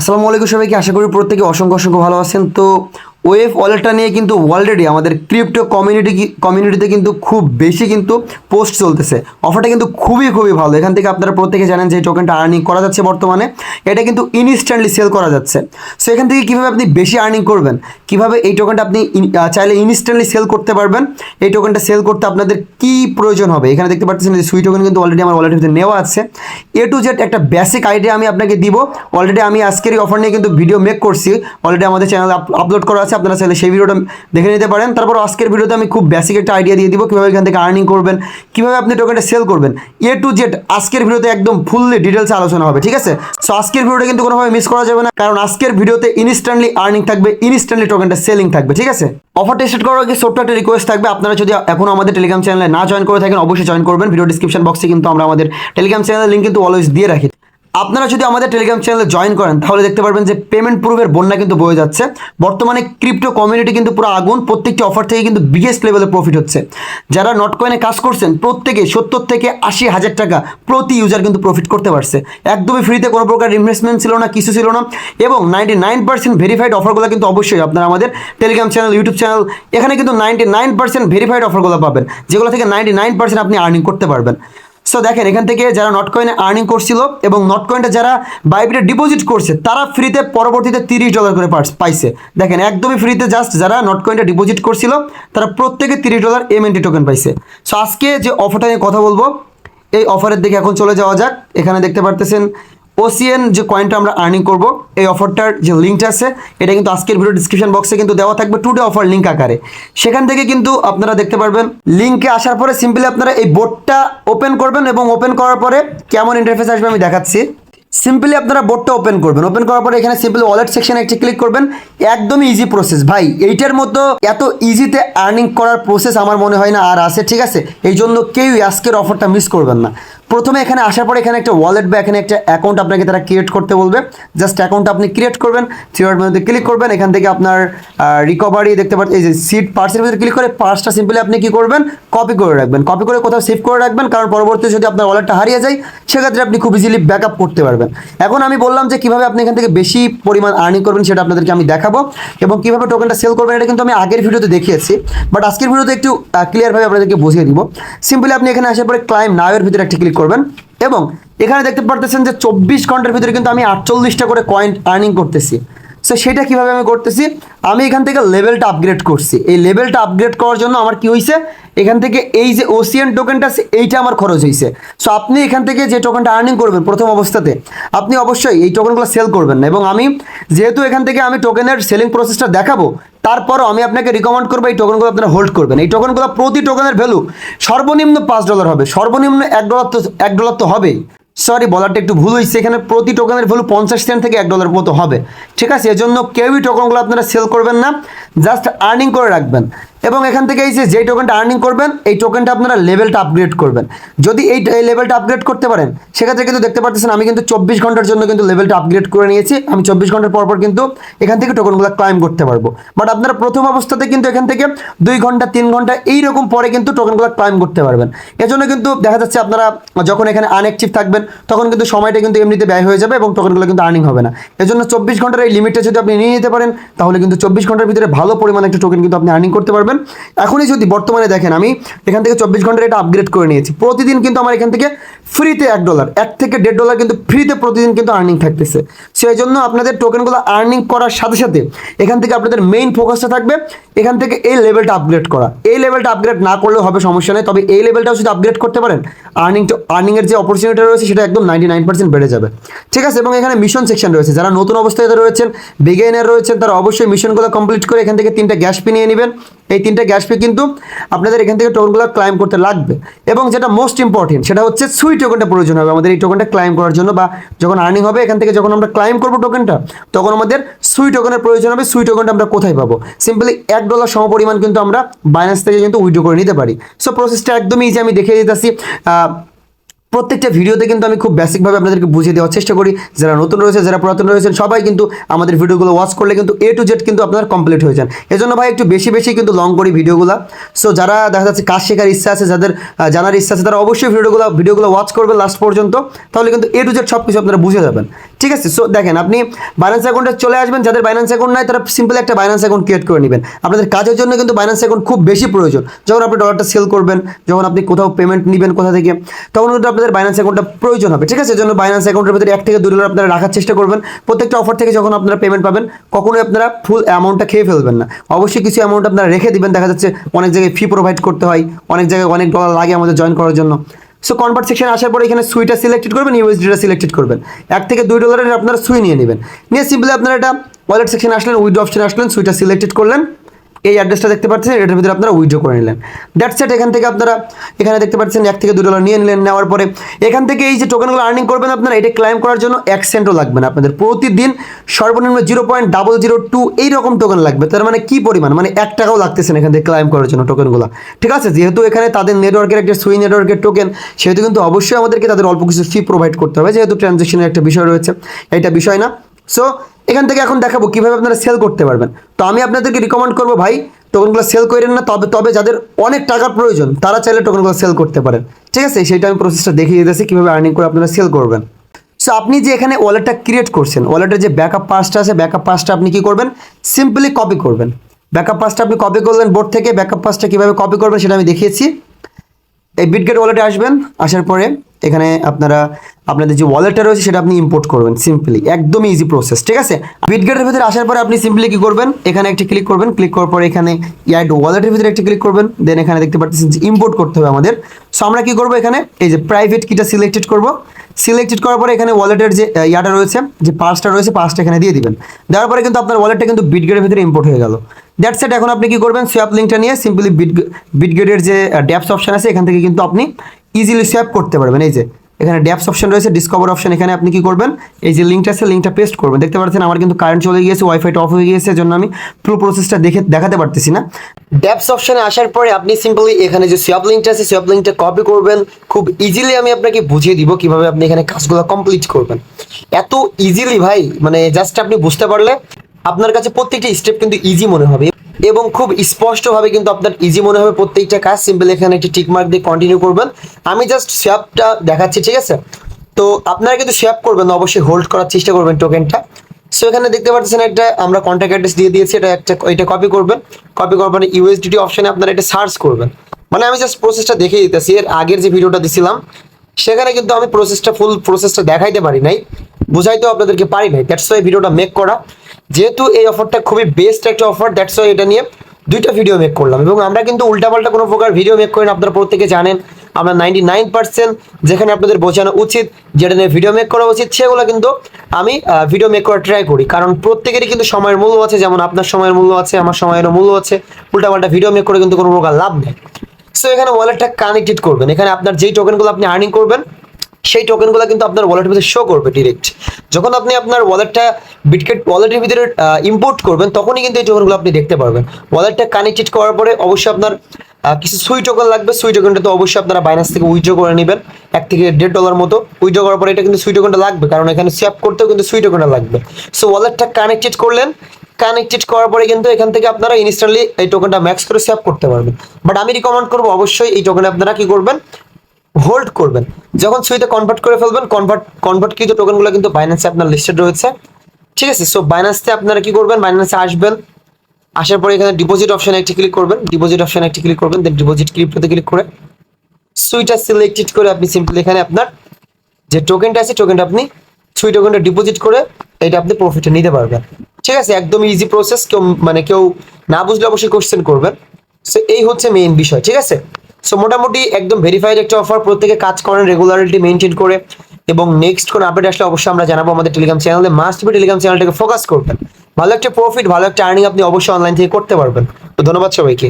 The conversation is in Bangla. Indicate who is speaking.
Speaker 1: আসসালামু আলাইকুম সবাইকে। আশা করি প্রত্যেকে অসংখ্য অসংখ্য ভালো আছেন। তো ওয়েভ ওয়ালেটটা নিয়ে কিন্তু অলরেডি আমাদের ক্রিপ্টো কমিউনিটি কমিউনিটিতে কিন্তু খুব বেশি কিন্তু পোস্ট চলতেছে। অফারটা কিন্তু খুবই খুবই ভালো। এখান থেকে আপনারা প্রত্যেকে জানেন যে টোকেনটা আর্নিং করা যাচ্ছে বর্তমানে। এটা কিন্তু ইনস্ট্যান্টলি সেল করা যাচ্ছে। সো এখান থেকে কীভাবে আপনি বেশি আর্নিং করবেন? কীভাবে এই টোকেনটা আপনি চাইলে ইনস্ট্যান্টলি সেল করতে পারবেন? এই টোকেনটা সেল করতে আপনাদের কি প্রয়োজন হবে? এখানে দেখতে পাচ্ছেন যে সুই টোকেন কিন্তু অলরেডি আমার ওয়ালেটের ভিতরে নেওয়া আছে। এ টু জেড একটা বেসিক আইডিয়া আমি আপনাকে দিব। অলরেডি আমি আজকের এই অফার নিয়ে কিন্তু ভিডিও মেক করছি। অলরেডি আমাদের চ্যানেলে আপলোড করা আছে, আপনারা চাইলে সেই ভিডিওটা দেখে নিতে পারেন। তারপর আজকের ভিডিওতে আমি খুব বেসিক একটা আইডিয়া দিয়ে দিব, কীভাবে এখান থেকে আর্নিং করবেন, কীভাবে আপনি টোকেনটা সেল করবেন। এ টু জেড আজকের ভিডিওতে একদম ফুললি ডিটেলসে আলোচনা হবে, ঠিক আছে? সো আজকের ভিডিওটা কিন্তু কোনোভাবে মিস করা যাবে না, কারণ আজকের ভিডিওতে ইনস্ট্যান্টলি আর্নিং থাকবে ইনস্ট্যান্টলি টোকেনটা সেলিং থাকবে, ঠিক আছে? অফারটা স্টার্ট করার আগে ছোট্ট একটা রিকোয়েস্ট থাকবে, আপনারা যদি এখনও আমাদের টেলিগ্রাম চ্যানেলে না জয়েন করে থাকেন, অবশ্যই জয়েন করবেন ভিডিও ডিসক্রিপশন বক্সে কিন্তু আমরা আমাদের টেলিগ্রাম চ্যানেলের লিঙ্ক কিন্তু অলওয়েজ দিয়ে রাখি। আপনারা যদি আমাদের টেলিগ্রাম চ্যানেলে জয়েন করেন, তাহলে দেখতে পারবেন যে পেমেন্ট প্রুফের বন্যা কিন্তু বয়ে যাচ্ছে। বর্তমানে ক্রিপ্টো কমিউনিটি কিন্তু পুরো আগুন, প্রত্যেকটি অফার থেকে কিন্তু বিগেস্ট লেভেলে প্রফিট হচ্ছে। যারা নট কয়েনে কাজ করছেন, প্রত্যেকে সত্তর থেকে আশি হাজার টাকা প্রতি ইউজার কিন্তু প্রফিট করতে পারছে। একদমই ফ্রিতে কোনো প্রকার ইনভেস্টমেন্ট ছিল না, কিছু ছিল না। এবং নাইনটি নাইন পার্সেন্ট ভেরিফাইড অফারগুলো কিন্তু অবশ্যই আপনারা আমাদের টেলিগ্রাম চ্যানেল ইউটিউব চ্যানেল এখানে কিন্তু নাইনটি নাইন পার্সেন্ট ভেরিফাইড অফারগুলো পাবেন, যেগুলো থেকে নাইনটি নাইন পার্সেন্ট আপনি আর্নিং করতে পারবেন। সো দেখেন, এখান থেকে যারা নট কয়েনে আর্নিং করছিল এবং নট কয়েনটা যারা বাইবিটে ডিপোজিট করছে, তারা ফ্রিতে পরবর্তীতে তিরিশ ডলার করে পাইছে। দেখেন, একদমই ফ্রিতে জাস্ট যারা নট কয়েনটা ডিপোজিট করছিল, তারা প্রত্যেকে তিরিশ ডলার এমএনটি টোকেন পাইছে। সো আজকে যে অফারটা নিয়ে কথা বলব, এই অফারের দিকে এখন চলে যাওয়া যাক। এখানে দেখতে পারতেছেন ওসিএন যে কয়েনটা আমরা আর্নিং করব, এই অফারটার যে লিঙ্কটা আছে, এটা কিন্তু আজকের ভিডিও ডিসক্রিপশন বক্সে কিন্তু দেওয়া থাকবে টুডে অফার লিঙ্ক আকারে। সেখান থেকে কিন্তু আপনারা দেখতে পারবেন লিঙ্কে আসার পরে সিম্পলি আপনারা এই বোর্ডটা ওপেন করবেন এবং ওপেন করার পরে কেমন ইন্টারফেস আসবে আমি দেখাচ্ছি। সিম্পলি আপনারা বোর্ডটা ওপেন করবেন। ওপেন করার পরে এখানে সিম্পলি ওয়ালেট সেকশনে একটি ক্লিক করবেন। একদমই ইজি প্রসেস ভাই, এইটার মতো এত ইজিতে আর্নিং করার প্রসেস আমার মনে হয় না আর আছে, ঠিক আছে? এই জন্য কেউই আজকের অফারটা মিস করবেন না। প্রথমে এখানে আসার পরে এখানে একটা ওয়ালেট বা এখানে একটা অ্যাকাউন্ট আপনাকে তারা ক্রিয়েট করতে বলবে। জাস্ট অ্যাকাউন্টটা আপনি ক্রিয়েট করবেন থ্রি মধ্যে ক্লিক করবেন, এখান থেকে আপনার রিকভারি দেখতে পাচ্ছেন, এই যে সিট পার্সের ভিতরে ক্লিক করে পার্সটা সিম্পলি আপনি কি করবেন? কপি করে রাখবেন। কপি করে কোথাও সেভ করে রাখবেন, কারণ পরবর্তী যদি আপনার ওয়ালেটটা হারিয়ে যায়, সেক্ষেত্রে আপনি খুব ইজিলি ব্যাকআপ করতে পারবেন। এখন আমি বললাম যে কীভাবে আপনি এখান থেকে বেশি পরিমাণ আর্নিং করবেন সেটা আপনাদেরকে আমি দেখাবো এবং কীভাবে টোকেনটা সেল করবেন এটা কিন্তু আমি আগের ভিডিওতে দেখিয়েছি। বাট আজকের ভিডিওতে একটু ক্লিয়ারভাবে আপনাদেরকে বুঝিয়ে দিব। সিম্পলি আপনি এখানে আসার পরে ক্লাইম নাওয়ের ভিতরে একটা ক্লিক করবেন। এবং এখানে দেখতে পারতেছেন যে চব্বিশ ঘণ্টার ভিতরে কিন্তু আমি আটচল্লিশটা করে কয়েন আর্নিং করতেছি। সো সেটা কীভাবে আমি করতেছি? আমি এখান থেকে লেভেলটা আপগ্রেড করছি। এই লেভেলটা আপগ্রেড করার জন্য আমার কি হয়েছে এখান থেকে এই যে ওসিয়ান টোকেনটা আছে, এইটা আমার খরচ হয়েছে সো আপনি এখান থেকে যে টোকেনটা আর্নিং করবেন প্রথম অবস্থাতে, আপনি অবশ্যই এই টোকেনগুলো সেল করবেন না। এবং আমি যেহেতু এখান থেকে আমি টোকেনের সেলিং প্রসেসটা দেখাবো তারপরও আমি আপনাকে রিকমেন্ড করব এই টোকেনগুলো আপনারা হোল্ড করবেন। এই টোকনগুলো প্রতি টোকনের ভ্যালু সর্বনিম্ন পাঁচ ডলার হবে। সর্বনিম্ন এক ডলার তো, এক ডলার তো হবেই। সরি বলারটা একটু ভুল হয়েছে। এখানে প্রতি টোকেনের ভ্যালু পঞ্চাশ সেন্ট থেকে এক ডলার মতো হবে। ঠিক আছে? এজন্য কেউই টোকনগুলো আপনারা সেল করবেন না। জাস্ট আর্নিং করে রাখবেন। এবং এখান থেকে এই যে যেই টোকেনটা আর্নিং করবেন, এই টোকেনটা আপনারা লেভেলটা আপগ্রেড করবেন। যদি এই এই লেভেলটা আপগ্রেড করতে পারেন, সেক্ষেত্রে কিন্তু দেখতে পাচ্ছেন আমি কিন্তু চব্বিশ ঘণ্টার জন্য কিন্তু লেভেলটা আপগ্রেড করে নিয়েছি। আমি চব্বিশ ঘণ্টার পর পর কিন্তু এখান থেকে টোকেনগুলো ক্লাইম করতে পারব। বাট আপনারা প্রথম অবস্থাতে কিন্তু এখান থেকে দুই ঘণ্টা, তিন ঘণ্টা এইরকম পরে কিন্তু টোকেনগুলো ক্লাইম করতে পারবেন। এজন্য কিন্তু দেখা যাচ্ছে আপনারা যখন এখানে আনঅ্যাক্টিভ থাকবেন, তখন কিন্তু সময়টা কিন্তু এমনিতে ব্যয় হয়ে যাবে এবং টোকেনগুলো কিন্তু আর্নিং হবে না। এজন্য চব্বিশ ঘণ্টার এই লিমিটটা যদি আপনি নিয়ে নিতে পারেন, তাহলে কিন্তু চব্বিশ ঘণ্টার ভিতরে ভালো পরিমাণে একটা টোকেন কিন্তু আপনি আর্নিং করতে পারবেন। এখনই যদি বর্তমানে দেখেন, আমি এখান থেকে চব্বিশ ঘণ্টার এটা আপগ্রেড করে নিয়েছি। প্রতিদিন কিন্তু আমার এখান থেকে ফ্রিতে এক ডলার এক থেকে দেড় ডলার কিন্তু ফ্রিতে প্রতিদিন কিন্তু আর্নিং থাকতেছে। সেই জন্য আপনাদের টোকেনগুলো আর্নিং করার সাথে সাথে এখান থেকে আপনাদের মেইন ফোকাসটা থাকবে এখান থেকে এই লেভেলটা আপগ্রেড করা। এই লেভেলটা আপগ্রেড না করলেও হবে, সমস্যা নেই। তবে এই লেভেলটাও যদি আপগ্রেড করতে পারেন আর্নিং আর্নিংয়ের যে অপরচুনিটি রয়েছে, সেটা একদম নাইনটি নাইন পার্সেন্ট বেড়ে যাবে। ঠিক আছে? এবং এখানে মিশন সেকশন রয়েছে। যারা নতুন অবস্থায় রয়েছেন বিগেনার রয়েছেন, তারা অবশ্যই মিশনগুলো কমপ্লিট করে এখান থেকে তিনটা গ্যাস পি নিয়ে নেবেন। এই তিনটা গ্যাস পে কিন্তু আপনাদের এখান থেকে টোকনগুলো ক্লাইম করতে লাগবে। এবং যেটা মোস্ট ইম্পর্টেন্ট সেটা হচ্ছে সুই টোকেনটা প্রয়োজন হবে আমাদের এই টোকেনটা ক্লাইম করার জন্য বা যখন আর্নিং হবে, এখান থেকে যখন আমরা ক্লাইম করব টোকেনটা তখন আমাদের সুই টোকেনের প্রয়োজন হবে সুই টোকেনটা আমরা কোথায় পাবো? সিম্পলি এক ডলার সমপরিমাণ কিন্তু আমরা বাইন্যান্স থেকে কিন্তু উইড্রো করে নিতে পারি। সো প্রসেসটা একদমই ইজি আমি দেখিয়ে দিতেছি। প্রত্যেকটা ভিডিওতে কিন্তু আমি খুব বেসিকভাবে আপনাদেরকে বুঝিয়ে দেওয়ার চেষ্টা করি। যারা নতুন রয়েছে, যারা পুরাতন রয়েছেন, সবাই কিন্তু আমাদের ভিডিওগুলো ওয়াচ করলে কিন্তু এ টু জেড কিন্তু আপনার কমপ্লিট হয়ে যান। এজন্য ভাই, একটু বেশি বেশি কিন্তু লং করি ভিডিওগুলো। সো যারা দেখা যাচ্ছে কাজ শেখার ইচ্ছা আছে, যাদের জানার ইচ্ছা আছে, তারা অবশ্যই ভিডিওগুলো ভিডিওগুলো ওয়াচ করবে লাস্ট পর্যন্ত। তাহলে কিন্তু এ টু জেড সব কিছু আপনারা বুঝে যাবেন। ঠিক আছে সো দেখেন আপনি বাইন্যান্স অ্যাকাউন্টে চলে আসবেন, যাদের বাইন্যান্স অ্যাকাউন্ট নাই, তারা সিম্পল একটা বাইন্যান্স অ্যাকাউন্ট ক্রিয়েট করে নেবেন। আপনাদের কাজের জন্য কিন্তু বাইন্যান্স অ্যাকাউন্ট খুব বেশি প্রয়োজন। যখন আপনি ডলারটা সেল করবেন, যখন আপনি কোথাও পেমেন্ট নেবেন কোথা থেকে, তখন কিন্তু আপনাদের বাইন্যান্স অ্যাকাউন্টটা প্রয়োজন হবে, ঠিক আছে? এজন্য বাইন্যান্স অ্যাকাউন্টের ভিতরে এক থেকে দুই ডলার আপনারা রাখার চেষ্টা করবেন। প্রত্যেকটা অফার থেকে যখন আপনারা পেমেন্ট পাবেন, কখনোই আপনারা ফুল অ্যামাউন্টটা খেয়ে ফেলবেন না। অবশ্যই কিছু অ্যামাউন্ট আপনারা রেখে দিবেন, দেখা যাচ্ছে অনেক জায়গায় ফি প্রোভাইড করতে হয়, অনেক জায়গায় অনেক ডলার লাগে আমাদের জয়েন করার জন্য। সো কনভার্ট সেকশন আসার পরে এখানে সুইটা সিলেক্টেড করবেন ইউএসডিটা সিলেক্টেড করবেন। এক থেকে দুই ডলারের আপনারা সুই নিয়ে নেবেন। নিয়ে সিম্পলি আপনারা এটা ওয়ালেট সেকশন আসলেন উইড অপশন আসলেন, সুইটা সিলেক্টেড করলেন। এই অ্যাড্রেসটা দেখতে পাচ্ছেন, এটার ভিতরে আপনারা উইড্রো করে নিলেন। দ্যাটস সেট এখান থেকে আপনারা এখানে দেখতে পাচ্ছেন, এক থেকে দুই ডলার নিয়ে নিলেন, নেওয়ার পরে এখান থেকে এই যে টোকেনগুলো আর্নিং করবেন আপনারা, এটা ক্লাইম করার জন্য এক সেন্টও লাগবে না। আপনাদের প্রতিদিন সর্বনিম্ন zero point double zero two এইরকম টোকেন লাগবে। তার মানে কি পরিমাণ? মানে এক টাকাও লাগতেছে এখান থেকে ক্লাইম করার জন্য টোকেনগুলো ঠিক আছে? যেহেতু এখানে তাদের নেটওয়ার্কের একটা সুই নেটওয়ার্কের টোকেন সেহেতু কিন্তু অবশ্যই আমাদেরকে তাদের অল্প কিছু ফি প্রোভাইড করতে হবে। যেহেতু ট্রানজেকশনের একটা বিষয় রয়েছে, এটা বিষয় না। সো এখান থেকে এখন দেখাবো কীভাবে আপনারা সেল করতে পারবেন। তো আমি আপনাদেরকে রিকমেন্ড করব, ভাই টোকেনগুলো সেল করেন না, তবে তবে যাদের অনেক টাকার প্রয়োজন, তারা চাইলে টোকেনগুলো সেল করতে পারেন। ঠিক আছে? সেটা আমি প্রসেসটা দেখিয়ে দিতেছি, কীভাবে আর্নিং করে আপনারা সেল করবেন। সো আপনি যে এখানে ওয়ালেটটা ক্রিয়েট করছেন ওয়ালেটের যে ব্যাকআপ পাসটা আছে ব্যাকআপ পাসটা আপনি কী করবেন? সিম্পলি কপি করবেন। ব্যাকআপ পাসটা আপনি কপি করলেন বোর্ড থেকে ব্যাকআপ পাসটা কীভাবে কপি করবেন সেটা আমি দেখিয়েছি। এই বিটগেট ওয়ালেটে আসবেন, আসার পরে এখানে আপনারা, আপনাদের যে ওয়ালেটটা রয়েছে সেটা আপনি ইম্পোর্ট করবেন সিম্পলি একদমই ইজি প্রসেস ঠিক আছে? বিটগেটের ভিতরে আসার পরে আপনি সিম্পলি কি করবেন? এখানে একটি ক্লিক করবেন ক্লিক করার পরে এখানে অ্যাড ওয়ালেটের ভিতরে একটি ক্লিক করবেন দেন এখানে দেখতে পাচ্ছেন যে ইম্পোর্ট করতে হবে আমাদের। সো আমরা কি করব এখানে? এই যে প্রাইভেট কিটা সিলেক্টেড করব। সিলেক্টেড করার পরে এখানে ওয়ালেটের যে ইয়াটা রয়েছে, যে পাসটা রয়েছে পাসটা এখানে দিয়ে দিবেন। দেওয়ার পরে কিন্তু আপনার ওয়ালেটটা কিন্তু বিটগেটের ভিতরে ইম্পোর্ট হয়ে গেল। দ্যাট সেট এখন আপনি কি করবেন? সোয়াপ লিঙ্কটা নিয়ে সিম্পলি বিট বিটগেটের যে ড্যাপস অপশন আছে, এখান থেকে কিন্তু আপনি ইজিলি সোয়াপ করতে পারবেন। এই যে, এখানে ড্যাপস অপশন রয়েছে ডিসকভার অপশন এখানে আপনি কি করবেন? এই যে লিঙ্কটা আছে লিঙ্কটা পেস্ট করবেন। দেখতে পাচ্ছেন আমার কিন্তু কারেন্ট চলে গিয়েছে ওয়াইফাইটা অফ হয়ে গিয়েছে জন্য আমি পুরো প্রসেসটা দেখে, দেখাতে পারতেছি না। ড্যাপস অপশনে আসার পরে আপনি সিম্পলি এখানে যে সোয়াপ লিঙ্কটা আছে সোয়াপ লিঙ্কটা কপি করবেন। খুব ইজিলি আমি আপনাকে বুঝিয়ে দিব কীভাবে আপনি এখানে কাজগুলো কমপ্লিট করবেন। এত ইজিলি ভাই মানে জাস্ট আপনি বুঝতে পারলে আপনার কাছে প্রত্যেকটা স্টেপ কিন্তু ইজি মনে হবে এবং খুব স্পষ্টভাবে কিন্তু আপনার ইজি মনে হবে প্রত্যেকটা কাজ। সিম্পল এখানে একটি টিক মার্ক দিয়ে কন্টিনিউ করবেন। আমি জাস্ট সোয়াপটা দেখাচ্ছি, ঠিক আছে? তো আপনারা কিন্তু সোয়াপ করবেন অবশ্যই হোল্ড করার চেষ্টা করবেন টোকেনটা সো এখানে দেখতে পাচ্ছেন একটা, আমরা কন্ট্যাক্ট অ্যাড্রেস দিয়ে দিয়েছি, এটা একটা, এটা কপি করবেন। কপি করবেন ইউএসডিটি অপশনে আপনারা এটা সার্চ করবেন। মানে আমি জাস্ট প্রসেসটা দেখিয়ে দিতেছি, এর আগের যে ভিডিওটা দিছিলাম, সেখানে কিন্তু আমি প্রসেসটা ফুল প্রসেসটা দেখাইতে পারি নাই, বুঝাইতেও আপনাদেরকে পারি নাই। দ্যাটস ওয়াই ভিডিওটা মেক করা। যেহেতু এই অফারটা খুবই বেস্ট একটা অফার দ্যাটস ওয়াই এটা নিয়ে দুইটা ভিডিও মেক করলাম। এবং আমরা কিন্তু উল্টাপাল্টা কোনো প্রকার ভিডিও মেক করি না, আপনারা প্রত্যেকে জানেন, আমরা নাইনটি নাইন পার্সেন্ট যেখানে আপনাদের বোঝানো উচিত, যেটা নিয়ে ভিডিও মেক করা উচিত, সেগুলো কিন্তু আমি ভিডিও মেক করার ট্রাই করি। কারণ প্রত্যেকেরই কিন্তু সময়ের মূল্য আছে, যেমন আপনার সময়ের মূল্য আছে, আমার সময়েরও মূল্য আছে, উল্টাপাল্টা ভিডিও মেক করে কিন্তু কোনো প্রকার লাভ নেই। সো এখানে ওয়ালেটটা কানেক্টেড করবেন। এখানে আপনার যেই টোকেনগুলো আপনি আর্নিং করবেন সেই টোকেনগুলো কিন্তু আপনার ওয়ালেটের ভিতরে শো করবে ডিরেক্ট যখন আপনি আপনার ওয়ালেটটা বিটকেট ওয়ালেটের ভিতরে ইম্পোর্ট করবেন, তখনই কিন্তু এই টোকেনগুলো আপনি দেখতে পারবেন। ওয়ালেটটা কানেক্টেড করার পরে অবশ্যই আপনার কিছু সুই টোকেন লাগবে। সুই টোকেনটা তো অবশ্যই আপনারা বাইনান্স থেকে উইথড্র করে নেবেন। এক থেকে দেড় ডলার মতো। উইথড্র করার পরে এটা কিন্তু সুই টোকেনটা লাগবে, কারণ এখানে সোয়াপ করতেও কিন্তু সুই টোকেনটা লাগবে। সো ওয়ালেটটা কানেক্টেড করলেন। কানেক্টেড করার পরে কিন্তু এখান থেকে আপনারা ইনস্ট্যান্টলি এই টোকেনটা ম্যাক্স করে সেভ করতে পারবেন। বাট আমি রিকমেন্ড করব অবশ্যই এই টোকেন আপনারা কি করবেন? হোল্ড করবেন। যখন সুইতে কনভার্ট করে ফেলবেন কনভার্ট কনভার্ট কিন্তু টোকেনগুলো কিন্তু বাইন্যান্সে আপনার লিস্টেড রয়েছে। ঠিক আছে? সো বাইন্যান্সে আপনারা কি করবেন? বাইন্যান্সে আসবেন। আসার পরে এখানে ডিপোজিট অপশনে একটি ক্লিক করবেন। ডিপোজিট অপশনে একটি ক্লিক করবেন দেন ডিপোজিট ক্লিপটাতে ক্লিক করে। সুইটা সিলেক্টেড করে আপনি সিম্পলি এখানে আপনার যে টোকেনটা আছে টোকেনটা আপনি সুই টোকেনটা ডিপোজিট করে এটা আপনি প্রফিটে নিতে পারবেন। ঠিক আছে? একদম ইজি প্রসেস কেউ মানে কেউ না বুঝলে অবশ্যই কোশ্চেন করবেন। সো এই হচ্ছে মেইন বিষয়। ঠিক আছে? সো মোটামুটি একদম ভেরিফাইড একটা অফার প্রত্যেকে কাজ করেন রেগুলারিটি মেনটেন করে, এবং নেক্সট কোন আপডেট আসলে অবশ্যই আমরা জানাব আমাদের টেলিগ্রাম চ্যানেলে মাস্ট বি টেলিগ্রাম চ্যানেলটাকে ফোকাস করবেন। ভালো একটা প্রফিট ভালো একটা আর্নিং আপনি অবশ্যই অনলাইন থেকে করতে পারবেন। তো ধন্যবাদ সবাইকে।